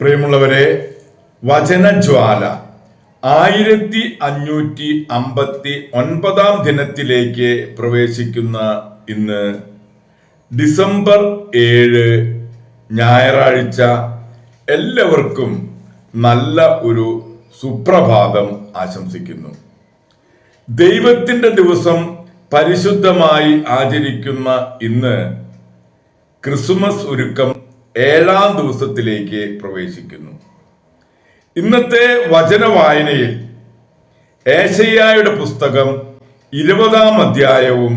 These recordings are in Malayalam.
പ്രിയമുള്ളവരെ വചനജ്വാല ആയിരത്തി അഞ്ഞൂറ്റി അമ്പത്തി ഒൻപതാം ദിനത്തിലേക്ക് പ്രവേശിക്കുന്ന ഇന്ന് ഡിസംബർ ഏഴ് ഞായറാഴ്ച എല്ലാവർക്കും നല്ല ഒരു സുപ്രഭാതം ആശംസിക്കുന്നു. ദൈവത്തിന്റെ ദിവസം പരിശുദ്ധമായി ആചരിക്കുന്ന ഇന്ന് ക്രിസ്മസ് ഒരുക്കം ഏഴാം ദിവസത്തിലേക്ക് പ്രവേശിക്കുന്നു. ഇന്നത്തെ വചന വായനയിൽ ഏശയ്യായുടെ പുസ്തകം ഇരുപതാം അധ്യായവും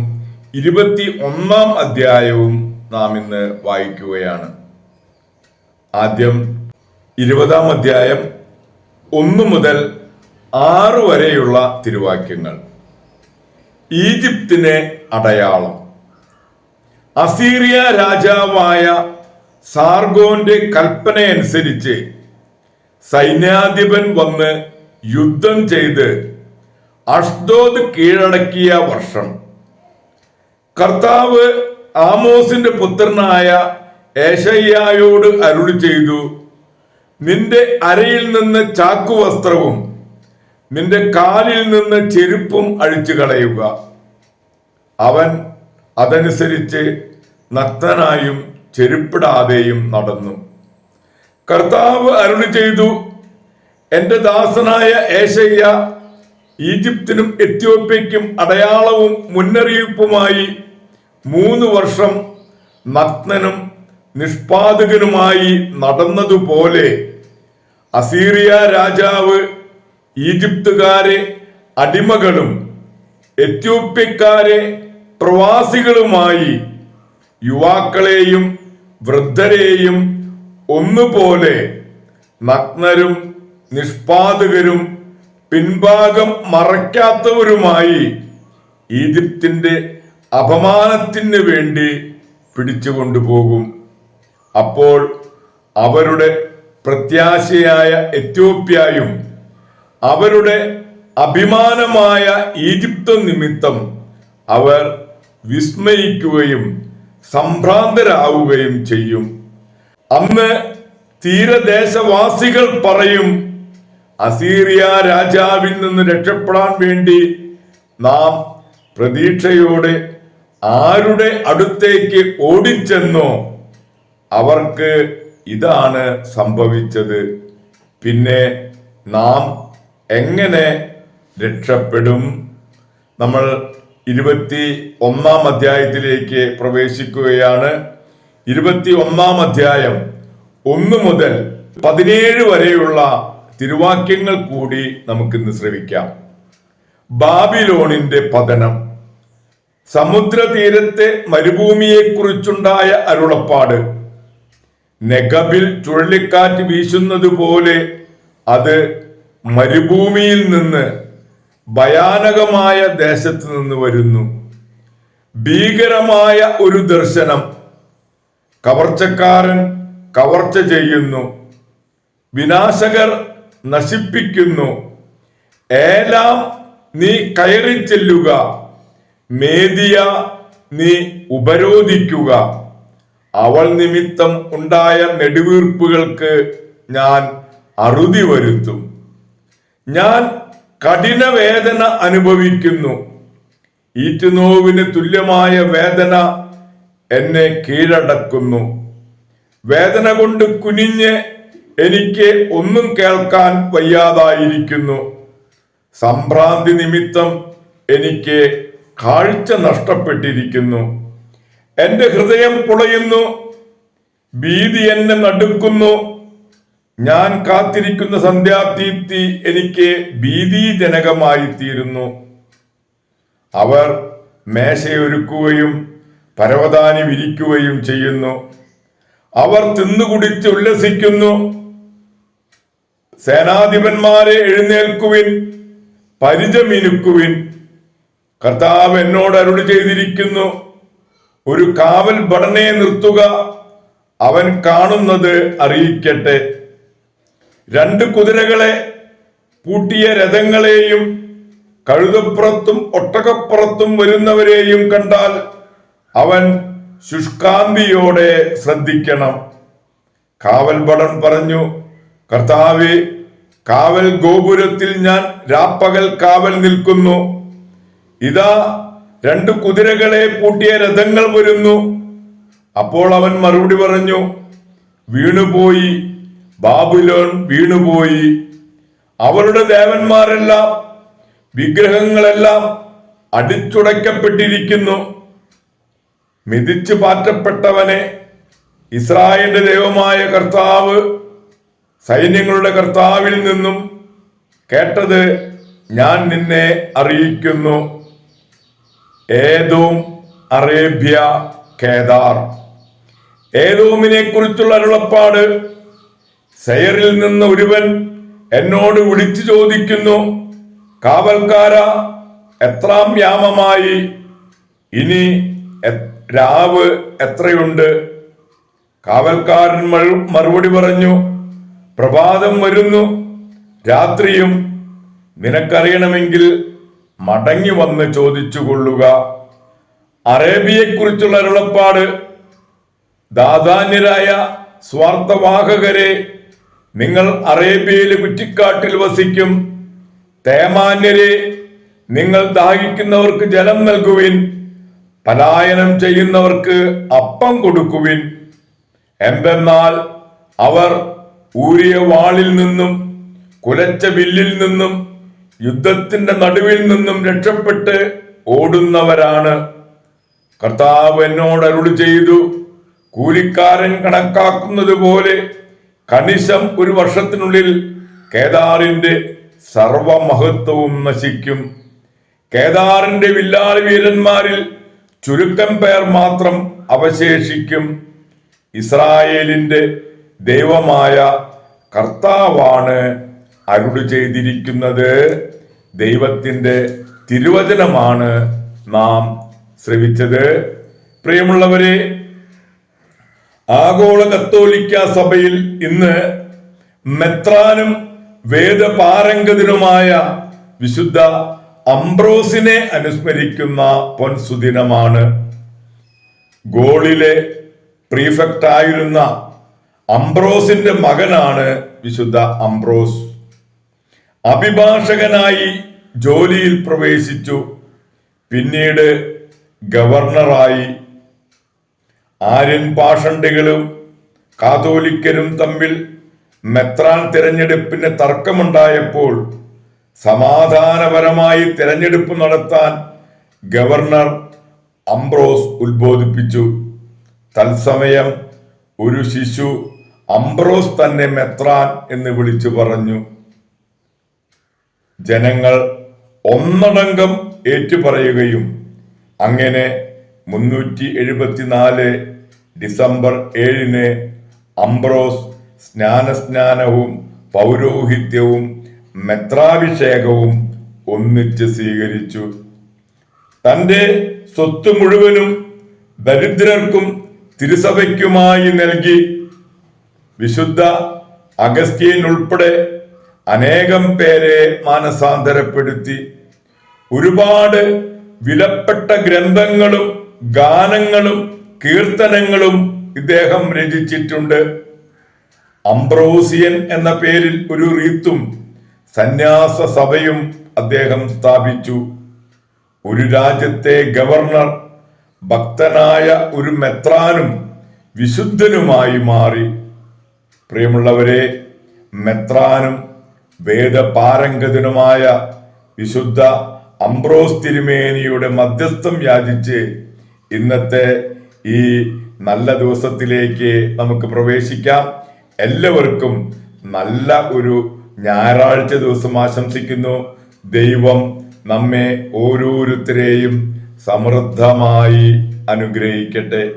ഇരുപത്തി ഒന്നാം അധ്യായവും നാം ഇന്ന് വായിക്കുകയാണ്. ആദ്യം ഇരുപതാം അധ്യായം ഒന്ന് മുതൽ ആറ് വരെയുള്ള തിരുവാക്യങ്ങൾ. ഈജിപ്തിനെ അടയാളം. അസീറിയ രാജാവായ സാർഗോന്റെ കൽപ്പനയനുസരിച്ച് സൈന്യാധിപൻ വന്ന് യുദ്ധം ചെയ്ത് അഷ്ദോദ് കീഴടക്കിയ വർഷം. കർത്താവ് ആമോസിന്റെ പുത്രനായ ഏഷയ്യായോട് അരുളി ചെയ്തു നിന്റെ അരയിൽ നിന്ന് ചാക്കുവസ്ത്രവും നിന്റെ കാലിൽ നിന്ന് ചെരുപ്പും അഴിച്ചു കളയുക. അവൻ അതനുസരിച്ച് നഗ്നനായും ചെരുപ്പിടാതെയും നടന്നു. കർത്താവ് അരുളി ചെയ്തു എന്റെ ദാസനായ ഏശയ്യ ഈജിപ്തിനും എത്യോപ്യയ്ക്കും അടയാളവും മുന്നറിയിപ്പുമായി മൂന്ന് വർഷം നഗ്നനും നിഷ്പാതകനുമായി നടന്നതുപോലെ അസീറിയ രാജാവ് ഈജിപ്തുകാരെ അടിമകളും എത്യോപ്യക്കാരെ പ്രവാസികളുമായി യുവാക്കളെയും വൃദ്ധരെയും ഒന്നുപോലെ നഗ്നരും നിഷ്പാതകരും പിൻഭാഗം മറയ്ക്കാത്തവരുമായി ഈജിപ്തിന്റെ അപമാനത്തിന് വേണ്ടി പിടിച്ചുകൊണ്ടുപോകും അപ്പോൾ അവരുടെ പ്രത്യാശയായ എത്യോപ്യയും അവരുടെ അഭിമാനമായ ഈജിപ്ത് നിമിത്തം അവർ വിസ്മയിക്കുകയും സംഭ്രാന്തരാവുകയും ചെയ്യും. അന്ന് തീരദേശവാസികൾ പറയും അസീറിയ രാജാവിൽ നിന്ന് രക്ഷപ്പെടാൻ വേണ്ടി നാം പ്രതീക്ഷയോടെ ആരുടെ അടുത്തേക്ക് ഓടിച്ചെന്നോ അവർക്ക് ഇതാണ് സംഭവിച്ചത്. പിന്നെ നാം എങ്ങനെ രക്ഷപ്പെടും? നമ്മൾ ഇരുപത്തി ഒന്നാം അധ്യായത്തിലേക്ക് പ്രവേശിക്കുകയാണ്. ഇരുപത്തി ഒന്നാം അധ്യായം ഒന്ന് മുതൽ പതിനേഴ് വരെയുള്ള തിരുവാക്യങ്ങൾ കൂടി നമുക്കിന്ന് ശ്രവിക്കാം. ബാബിലോണിന്റെ പതനം. സമുദ്രതീരത്തെ മരുഭൂമിയെക്കുറിച്ചുണ്ടായ അരുളപ്പാട്. നെഗബിൽ ചുഴലിക്കാറ്റ് വീശുന്നത് പോലെ അത് മരുഭൂമിയിൽ നിന്ന് ഭയാനകമായ ദേശത്ത് നിന്ന് വരുന്നു. ഭീകരമായ ഒരു ദർശനം. കവർച്ചക്കാരൻ കവർച്ച ചെയ്യുന്നു. വിനാശകർ നശിപ്പിക്കുന്നു. ഏലാം നീ കയറി ചെല്ലുക. മേദിയ നീ ഉപരോധിക്കുക. അവൾ നിമിത്തം ഉണ്ടായ നെടുവീർപ്പുകൾക്ക് ഞാൻ അറുതി വരുത്തും. ഞാൻ കഠിന വേദന അനുഭവിക്കുന്നു. ഈറ്റുനോവിന് തുല്യമായ വേദന എന്നെ കീഴടക്കുന്നു. വേദന കൊണ്ട് കുനിഞ്ഞ് എനിക്ക് ഒന്നും കേൾക്കാൻ വയ്യാതായിരിക്കുന്നു. സംഭ്രാന്തി നിമിത്തം എനിക്ക് കാഴ്ച നഷ്ടപ്പെട്ടിരിക്കുന്നു. എന്റെ ഹൃദയം പുളയുന്നു. ഭീതി എന്നെ നടുക്കുന്നു. ഞാൻ കാത്തിരിക്കുന്ന സന്ധ്യാദീപ്തി എനിക്ക് ഭീതിജനകമായി തീരുന്നു അവർ മേശയൊരുക്കുകയും പരവതാനി വിരിക്കുകയും ചെയ്യുന്നു. അവർ തിന്നുകുടിച്ച് ഉല്ലസിക്കുന്നു. സേനാധിപന്മാരെ എഴുന്നേൽക്കുവിൻ പരിചമിനുക്കുവിൻ. കർത്താവ് എന്നോട് അരുളി ചെയ്തിരിക്കുന്നു ഒരു കാവൽ ഭടനെ നിർത്തുക അവൻ കാണുന്നത് അറിയിക്കട്ടെ. രണ്ട് കുതിരകളെ പൂട്ടിയ രഥങ്ങളെയും കഴുതപ്പുറത്തും ഒട്ടകപ്പുറത്തും വരുന്നവരെയും കണ്ടാൽ അവൻ ശുഷ്കാന്തിയോടെ ശ്രദ്ധിക്കണം. കാവൽഭടൻ പറഞ്ഞു കർത്താവെ കാവൽ ഗോപുരത്തിൽ ഞാൻ രാപ്പകൽ കാവൽ നിൽക്കുന്നു. ഇതാ രണ്ട് കുതിരകളെ പൂട്ടിയ രഥങ്ങൾ വരുന്നു. അപ്പോൾ അവൻ മറുപടി പറഞ്ഞു വീണുപോയി ബാബുലോൺ വീണുപോയി. അവരുടെ ദേവന്മാരെല്ലാം വിഗ്രഹങ്ങളെല്ലാം അടിച്ചുടയ്ക്കപ്പെട്ടിരിക്കുന്നു. മിതിച്ചു പാറ്റപ്പെട്ടവനെ ഇസ്രായേലിന്റെ ദൈവമായ കർത്താവ് സൈന്യങ്ങളുടെ കർത്താവിൽ നിന്നും കേട്ടത് ഞാൻ നിന്നെ അറിയിക്കുന്നു. ഏതോം അറേബ്യ കേദാർ. ഏതോമിനെ കുറിച്ചുള്ള അരുളപ്പാട് സെയറിൽ നിന്ന് ഒരുവൻ എന്നോട് വിളിച്ചു ചോദിക്കുന്നു കാവൽക്കാര എത്രാം യാമമായി? ഇനി രാവ് എത്രയുണ്ട്? കാവൽക്കാരൻ മറുപടി പറഞ്ഞു പ്രഭാതം വരുന്നു. രാത്രിയും നിനക്കറിയണമെങ്കിൽ മടങ്ങി വന്ന് ചോദിച്ചു കൊള്ളുക അറേബ്യയെക്കുറിച്ചുള്ള അരുളപ്പാട് ദാദാന്യരായ സ്വാർത്ഥവാഹകരെ നിങ്ങൾ അറേബ്യയിലെ കുറ്റിക്കാട്ടിൽ വസിക്കും. തേമാന്യരെ നിങ്ങൾ ദാഹിക്കുന്നവർക്ക് ജലം നൽകുവിൻ. പലായനം ചെയ്യുന്നവർക്ക് അപ്പം കൊടുക്കുവിൻ. എന്തെന്നാൽ അവർ ഊരിയ വാളിൽ നിന്നും കുലച്ച വില്ലിൽ നിന്നും യുദ്ധത്തിന്റെ നടുവിൽ നിന്നും രക്ഷപ്പെട്ട് ഓടുന്നവരാണ്. കർത്താവ് എന്നോട് അരുളി ചെയ്തു കൂലിക്കാരൻ കണക്കാക്കുന്നത് പോലെ കണിശം ഒരു വർഷത്തിനുള്ളിൽ കേദാറിന്റെ സർവമഹത്വവും നശിക്കും. കേദാറിന്റെ വില്ലാളി വീരന്മാരിൽ ചുരുക്കം പേർ മാത്രം അവശേഷിക്കും. ഇസ്രായേലിന്റെ ദൈവമായ കർത്താവാണ് അരുടു ചെയ്തിരിക്കുന്നത്. ദൈവത്തിന്റെ തിരുവചനമാണ് നാം ശ്രവിച്ചത്. പ്രിയമുള്ളവരെ ആഗോള കത്തോലിക്ക സഭയിൽ ഇന്ന് മെത്രാനും വേദപാരംഗതനുമായ വിശുദ്ധ അംബ്രോസിനെ അനുസ്മരിക്കുന്ന പൊൻസുദിനമാണ്. ഗോളിലെ പ്രീഫെക്റ്റ് ആയിരുന്ന അംബ്രോസിന്റെ മകനാണ് വിശുദ്ധ അംബ്രോസ്. അഭിഭാഷകനായി ജോലിയിൽ പ്രവേശിച്ചു. പിന്നീട് ഗവർണറായി ആര്യൻ പാഷണ്ടികളും കാതോലിക്കരും തമ്മിൽ മെത്രാൻ തിരഞ്ഞെടുപ്പിന് തർക്കമുണ്ടായപ്പോൾ സമാധാനപരമായി തിരഞ്ഞെടുപ്പ് നടത്താൻ ഗവർണർ അംബ്രോസ് ഉത്ബോധിപ്പിച്ചു. തത്സമയം ഒരു ശിശു അംബ്രോസ് തന്നെ മെത്രാൻ എന്ന് വിളിച്ചു പറഞ്ഞു. ജനങ്ങൾ ഒന്നടങ്കം ഏറ്റുപറയുകയും അങ്ങനെ മുന്നൂറ്റി എഴുപത്തിനാല് ഡിസംബർ ഏഴിന് അംബ്രോസ് സ്നാനസ്നാനവും പൗരോഹിത്യവും മെത്രാഭിഷേകവും ഒന്നിച്ച് സ്വീകരിച്ചു. തന്റെ സ്വത്ത് മുഴുവനും ദരിദ്രർക്കും തിരുസഭയ്ക്കുമായി നൽകി. വിശുദ്ധ അഗസ്ത്യൻ ഉൾപ്പെടെ അനേകം പേരെ മാനസാന്തരപ്പെടുത്തി. ഒരുപാട് വിലപ്പെട്ട ഗ്രന്ഥങ്ങളും ഗാനങ്ങളും കീർത്തനങ്ങളും ഇദ്ദേഹം രചിച്ചിട്ടുണ്ട്. അംബ്രോസിയൻ എന്ന പേരിൽ ഒരു റീത്തും സന്യാസ സഭയും അദ്ദേഹം സ്ഥാപിച്ചു. ഒരു രാജ്യത്തെ ഗവർണർ ഭക്തനായ ഒരു മെത്രാനും വിശുദ്ധനുമായി മാറി. പ്രിയമുള്ളവരെ മെത്രാനും വേദപാരംഗതനുമായ വിശുദ്ധ അംബ്രോസ് തിരുമേനിയുടെ മധ്യസ്ഥം യാചിച്ച് ഇന്നത്തെ ഈ നല്ല ദിവസത്തിലേക്ക് നമുക്ക് പ്രവേശിക്കാം. എല്ലാവർക്കും നല്ല ഒരു ഞായറാഴ്ച ദിവസം ആശംസിക്കുന്നു. ദൈവം നമ്മെ ഓരോരുത്തരെയും സമൃദ്ധമായി അനുഗ്രഹിക്കട്ടെ.